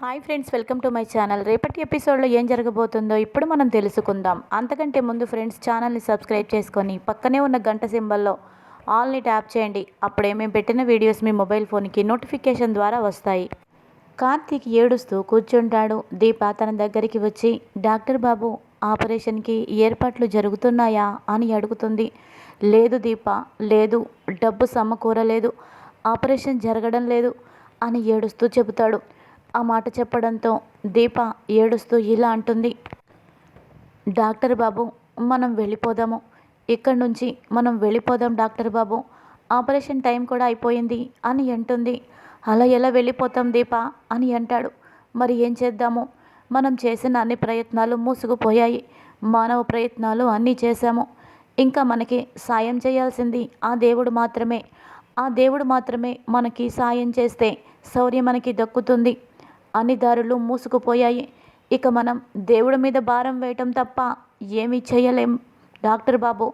Hi friends welcome to my channel. రేపటి ఎపిసోడ్లో ఏం జరగబోతుందో ఇప్పుడు మనం తెలుసుకుందాం. అంతకంటే ముందు ఫ్రెండ్స్ ఛానల్ని సబ్స్క్రైబ్ చేసుకొని పక్కనే ఉన్న గంట సింబల్లో ఆల్ని ట్యాప్ చేయండి. అప్పుడే మేము పెట్టిన వీడియోస్ మీ మొబైల్ ఫోన్కి నోటిఫికేషన్ ద్వారా వస్తాయి. కార్తీక్ ఏడుస్తూ కూర్చుంటాడు. దీప తన దగ్గరికి వచ్చి డాక్టర్ బాబు ఆపరేషన్కి ఏర్పాట్లు జరుగుతున్నాయా? అని అడుగుతుంది. లేదు దీప లేదు. డబ్బు సమకూరలేదు. ఆపరేషన్ జరగడం లేదు అని ఏడుస్తూ చెబుతాడు. ఆ మాట చెప్పడంతో దీప ఏడుస్తూ ఇలా అంటుంది. డాక్టర్ బాబు మనం వెళ్ళిపోదాము. ఇక్కడి నుంచి మనం వెళ్ళిపోదాం డాక్టర్ బాబు. ఆపరేషన్ టైం కూడా అయిపోయింది అని అంటుంది. అలా ఎలా వెళ్ళిపోతాం దీప అని అంటాడు. మరి ఏం చేద్దాము? మనం చేసిన అన్ని ప్రయత్నాలు మూసుకుపోయాయి. మానవ ప్రయత్నాలు అన్నీ చేశాము. ఇంకా మనకి సాయం చేయాల్సింది ఆ దేవుడు మాత్రమే. ఆ దేవుడు మాత్రమే మనకి సాయం చేస్తే శౌర్యం మనకి దక్కుతుంది. దారులు మూసుకుపోయాయి. ఇక మనం దేవుడి మీద భారం వేయటం తప్ప ఏమీ చేయలేం. డాక్టర్ బాబు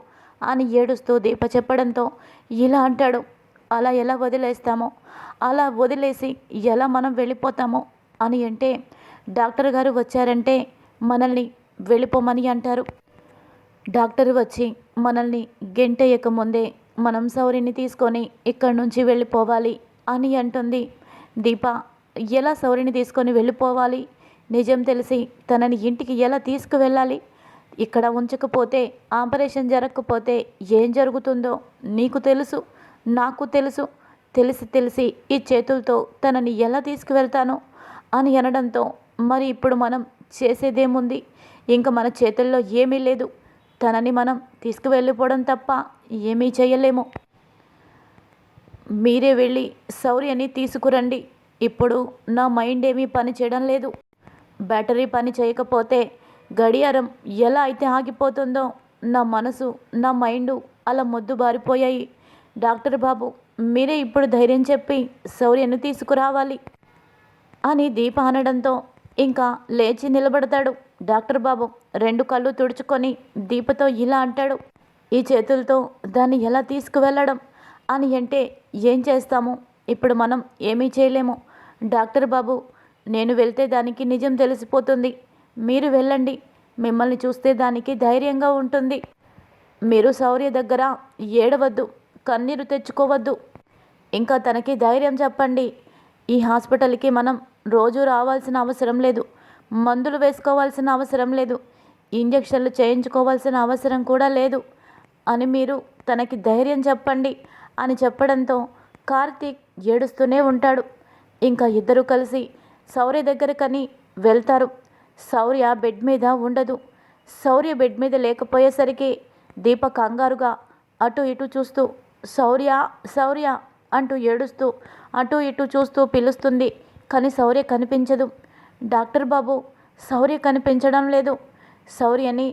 అని ఏడుస్తూ దీప చెప్పడంతో ఇలా అంటాడు. అలా ఎలా వదిలేస్తామో? అలా వదిలేసి ఎలా మనం వెళ్ళిపోతామో? అని అంటే డాక్టర్ గారు వచ్చారంటే మనల్ని వెళ్ళిపోమని అంటారు. డాక్టర్ వచ్చి మనల్ని గెంటేయక ముందే మనం సౌరిని తీసుకొని ఇక్కడి నుంచి వెళ్ళిపోవాలి అని అంటుంది దీప. ఎలా సౌరిని తీసుకొని వెళ్ళిపోవాలి? నిజం తెలిసి తనని ఇంటికి ఎలా తీసుకువెళ్ళాలి? ఇక్కడ ఉంచకపోతే ఆపరేషన్ జరగకపోతే ఏం జరుగుతుందో నీకు తెలుసు నాకు తెలుసు. తెలిసి తెలిసి ఈ చేతులతో తనని ఎలా తీసుకువెళ్తాను అని అనడంతో మరి ఇప్పుడు మనం చేసేదేముంది? ఇంకా మన చేతుల్లో ఏమీ లేదు. తనని మనం తీసుకువెళ్ళిపోవడం తప్ప ఏమీ చేయలేము. మీరే వెళ్ళి శౌర్యని తీసుకురండి. ఇప్పుడు నా మైండ్ ఏమీ పని చేయడం లేదు. బ్యాటరీ పని చేయకపోతే గడియారం ఎలా అయితే ఆగిపోతుందో నా మనసు నా మైండు అలా మొద్దు బారిపోయాయి. డాక్టర్ బాబు మీరే ఇప్పుడు ధైర్యం చెప్పి శౌర్యను తీసుకురావాలి అని దీప అనడంతో ఇంకా లేచి నిలబడతాడు. డాక్టర్ బాబు రెండు కళ్ళు తుడుచుకొని దీపతో ఇలా అంటాడు ఈ చేతులతో దాన్ని ఎలా తీసుకువెళ్ళడం? అని అంటే ఏం చేస్తాము? ఇప్పుడు మనం ఏమీ చేయలేము. డాక్టర్ బాబు నేను వెళ్తే దానికి నిజం తెలిసిపోతుంది. మీరు వెళ్ళండి. మిమ్మల్ని చూస్తే దానికి ధైర్యంగా ఉంటుంది. మీరు శౌర్య దగ్గర ఏడవద్దు. కన్నీరు తెచ్చుకోవద్దు. ఇంకా తనకి ధైర్యం చెప్పండి. ఈ హాస్పిటల్కి మనం రోజు రావాల్సిన అవసరం లేదు. మందులు వేసుకోవాల్సిన అవసరం లేదు. ఇంజక్షన్లు చేయించుకోవాల్సిన అవసరం కూడా లేదు. అని మీరు తనకి ధైర్యం చెప్పండి అని చెప్పడంతో కార్తీక్ ఏడుస్తూనే ఉంటాడు. ఇంకా ఇద్దరు కలిసి శౌర్య దగ్గరకని వెళ్తారు. శౌర్య బెడ్ మీద ఉండదు. శౌర్య బెడ్ మీద లేకపోయేసరికి దీప కంగారుగా అటు ఇటు చూస్తూ శౌర్య శౌర్య అంటూ ఏడుస్తూ అటు ఇటు చూస్తూ పిలుస్తుంది. కానీ శౌర్య కనిపించదు. డాక్టర్ బాబు శౌర్య కనిపించడం లేదు. శౌర్యని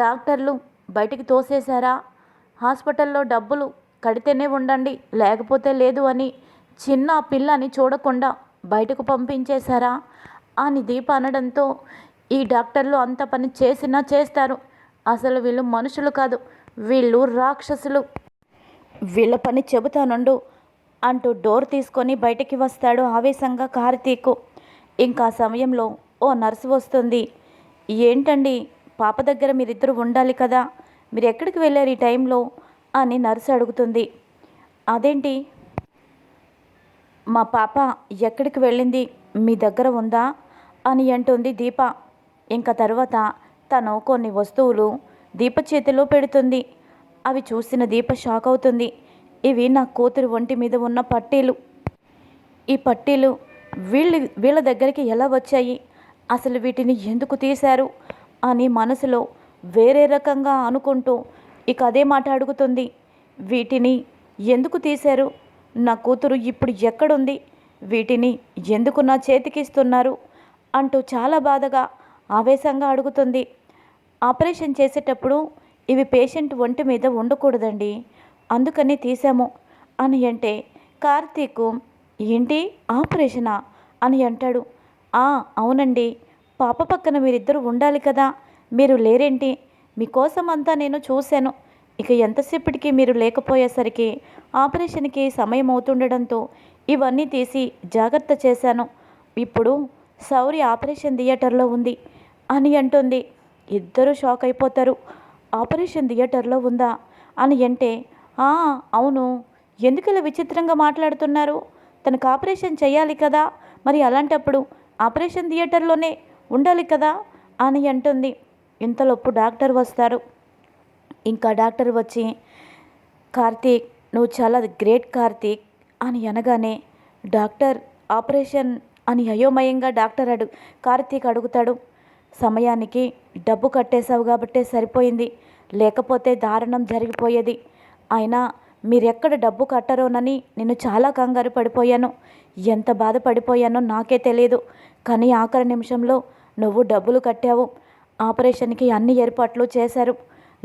డాక్టర్లు బయటికి తోసేశారా? హాస్పిటల్లో డబ్బులు కడితేనే ఉండండి లేకపోతే లేదు అని చిన్న పిల్లని చూడకుండా బయటకు పంపించేశారా? అని దీప అనడంతో ఈ డాక్టర్లు అంత పని చేసినా చేస్తారు. అసలు వీళ్ళు మనుషులు కాదు వీళ్ళు రాక్షసులు. వీళ్ళ పని చెబుతానుండు అంటూ డోర్ తీసుకొని బయటికి వస్తాడు ఆవేశంగా కార్తీకు. ఇంకా సమయంలో ఓ నర్సు వస్తుంది. ఏంటండి పాప దగ్గర మీరిద్దరు ఉండాలి కదా? మీరు ఎక్కడికి వెళ్ళారు ఈ టైంలో? అని నర్సు అడుగుతుంది. అదేంటి మా పాప ఎక్కడికి వెళ్ళింది? మీ దగ్గర ఉందా? అని అంటుంది దీప. ఇంకా తర్వాత తను కొన్ని వస్తువులు దీప చేతిలో పెడుతుంది. అవి చూసిన దీప షాక్ అవుతుంది. ఇవి నా కూతురు ఒంటి మీద ఉన్న పట్టీలు. ఈ పట్టీలు వీళ్ళు వీళ్ళ దగ్గరికి ఎలా వచ్చాయి? అసలు వీటిని ఎందుకు తీశారు? అని మనసులో వేరే రకంగా అనుకుంటూ ఇక అదే మాట అడుగుతుంది. వీటిని ఎందుకు తీశారు? నా కూతురు ఇప్పుడు ఎక్కడుంది? వీటిని ఎందుకు నా చేతికి ఇస్తున్నారు అంటూ చాలా బాధగా ఆవేశంగా అడుగుతుంది. ఆపరేషన్ చేసేటప్పుడు ఇవి పేషెంట్ ఒంటి మీద ఉండకూడదండి. అందుకని తీసాము అని అంటే కార్తీక్ ఏంటి ఆపరేషనా అని అంటాడు. ఆ అవునండి. పాప పక్కన మీరిద్దరు ఉండాలి కదా. మీరు లేరేంటి? మీకోసం అంతా నేను చూశాను. ఇక ఎంతసేపటికి మీరు లేకపోయేసరికి ఆపరేషన్కి సమయం అవుతుండడంతో ఇవన్నీ తీసి జాగ్రత్త చేశాను. ఇప్పుడు సౌరి ఆపరేషన్ థియేటర్లో ఉంది అని అంటుంది. ఇద్దరు షాక్ అయిపోతారు. ఆపరేషన్ థియేటర్లో ఉందా అని అంటే "ఆ, అవును. ఎందుకు ఇలా విచిత్రంగా మాట్లాడుతున్నారు? తనకు ఆపరేషన్ చేయాలి కదా. మరి అలాంటప్పుడు ఆపరేషన్ థియేటర్లోనే ఉండాలి కదా అని అంటుంది. ఇంతలోపు డాక్టర్ వస్తారు. ఇంకా డాక్టర్ వచ్చి కార్తీక్ నువ్వు చాలా గ్రేట్ కార్తీక్ అని అనగానే డాక్టర్ ఆపరేషన్ అని అయోమయంగా డాక్టర్ అడుగు కార్తీక్ అడుగుతాడు. సమయానికి డబ్బు కట్టేశావు కాబట్టే సరిపోయింది. లేకపోతే దారుణం జరిగిపోయేది. అయినా మీరెక్కడ డబ్బు కట్టరోనని నేను చాలా కంగారు పడిపోయాను. ఎంత బాధపడిపోయానో నాకే తెలియదు కానీ ఆఖరి నిమిషంలో నువ్వు డబ్బులు కట్టావు. ఆపరేషన్కి అన్ని ఏర్పాట్లు చేశారు.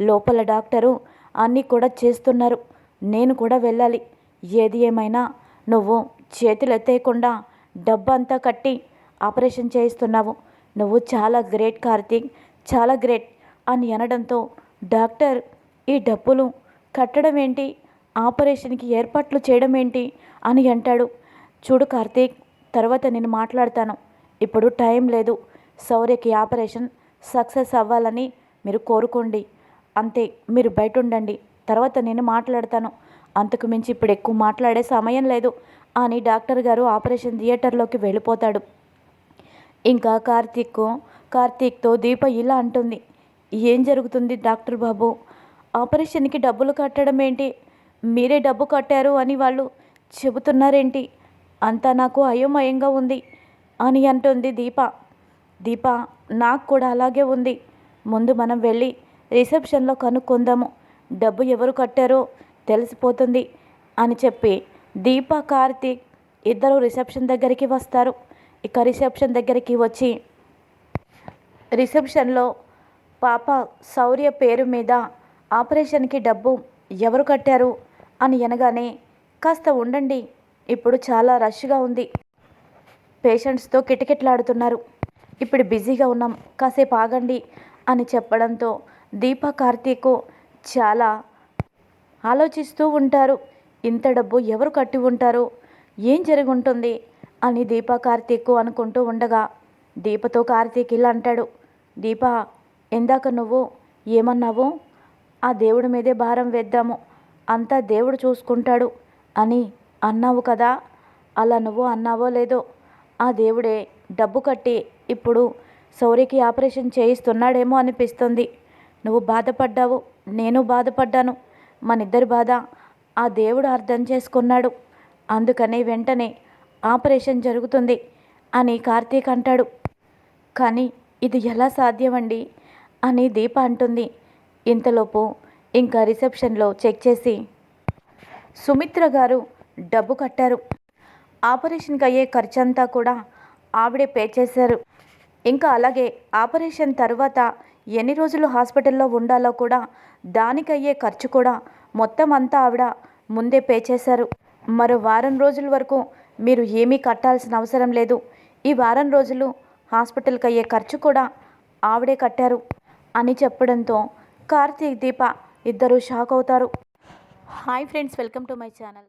లోపల డాక్టరు అన్నీ కూడా చేస్తున్నారు. నేను కూడా వెళ్ళాలి. ఏది ఏమైనా నువ్వు చేతులు ఎత్తేయకుండా డబ్బంతా కట్టి ఆపరేషన్ చేయిస్తున్నావు. నువ్వు చాలా గ్రేట్ కార్తీక్ చాలా గ్రేట్ అని అనడంతో డాక్టర్ ఈ డబ్బులు కట్టడం ఏంటి? ఆపరేషన్కి ఏర్పాట్లు చేయడం ఏంటి? అని అంటాడు. చూడు కార్తీక్ తర్వాత నేను మాట్లాడతాను. ఇప్పుడు టైం లేదు. శౌర్యకి ఆపరేషన్ సక్సెస్ అవ్వాలని మీరు కోరుకోండి. అంతే మీరు బయట ఉండండి తర్వాత నేను మాట్లాడతాను. అంతకు మించి ఇప్పుడు ఎక్కువ మాట్లాడే సమయం లేదు. అని డాక్టర్ గారు ఆపరేషన్ థియేటర్లోకి వెళ్ళిపోతాడు. ఇంకా కార్తీక్ కార్తీక్తో దీప ఇలా అంటుంది. ఏం జరుగుతుంది డాక్టర్ బాబు? ఆపరేషన్కి డబ్బులు కట్టడం ఏంటి? మీరే డబ్బు కట్టారు అని వాళ్ళు చెబుతున్నారేంటి? అంతా నాకు అయోమయంగా ఉంది అని అంటుంది దీప. దీప నాకు కూడా అలాగే ఉంది. ముందు మనం వెళ్ళి రిసెప్షన్లో కనుక్కుందాము. డబ్బు ఎవరు కట్టారో తెలిసిపోతుంది అని చెప్పి దీప కార్తీక్ ఇద్దరు రిసెప్షన్ దగ్గరికి వస్తారు. ఇక రిసెప్షన్ దగ్గరికి వచ్చి రిసెప్షన్లో పాప శౌర్య పేరు మీద ఆపరేషన్కి డబ్బు ఎవరు కట్టారు అని అనగానే కాస్త ఉండండి ఇప్పుడు చాలా రష్గా ఉంది. పేషెంట్స్తో కిటకిటలాడుతున్నారు. ఇప్పుడు బిజీగా ఉన్నాం. కాసేపు ఆగండి అని చెప్పడంతో దీప కార్తీకు చాలా ఆలోచిస్తూ ఉంటారు. ఇంత డబ్బు ఎవరు కట్టి ఉంటారు? ఏం జరిగి ఉంటుంది అని దీప కార్తీకు అనుకుంటూ ఉండగా దీపతో కార్తీక్ ఇలా అంటాడు. దీప ఇందాక నువ్వు ఏమన్నావు? ఆ దేవుడి మీదే భారం వేద్దాము. అంతా దేవుడు చూసుకుంటాడు అని అన్నావు కదా? అలా నువ్వు అన్నావో లేదో? ఆ దేవుడే డబ్బు కట్టి ఇప్పుడు సౌరికి ఆపరేషన్ చేయిస్తున్నాడేమో అనిపిస్తుంది. నువ్వు బాధపడ్డావు నేను బాధపడ్డాను. మనిద్దరి బాధ ఆ దేవుడు అర్థం చేసుకున్నాడు. అందుకని వెంటనే ఆపరేషన్ జరుగుతుంది అని కార్తీక్ అంటాడు. కానీ ఇది ఎలా సాధ్యమండి? అని దీప అంటుంది. ఇంతలోపు ఇంకా రిసెప్షన్లో చెక్ చేసి సుమిత్ర గారు డబ్బు కట్టారు. ఆపరేషన్కి అయ్యే ఖర్చంతా కూడా ఆవిడే పే చేశారు. ఇంకా అలాగే ఆపరేషన్ తర్వాత ఎన్ని రోజులు హాస్పిటల్లో ఉండాలో కూడా దానికయ్యే ఖర్చు కూడా మొత్తం అంతా ఆవిడ ముందే పే చేశారు. మరో వారం రోజుల వరకు మీరు ఏమీ కట్టాల్సిన అవసరం లేదు. ఈ వారం రోజులు హాస్పిటల్కి అయ్యే ఖర్చు కూడా ఆవిడే కట్టారు అని చెప్పడంతో కార్తీక్ దీప ఇద్దరు షాక్ అవుతారు. Hi friends welcome to my channel.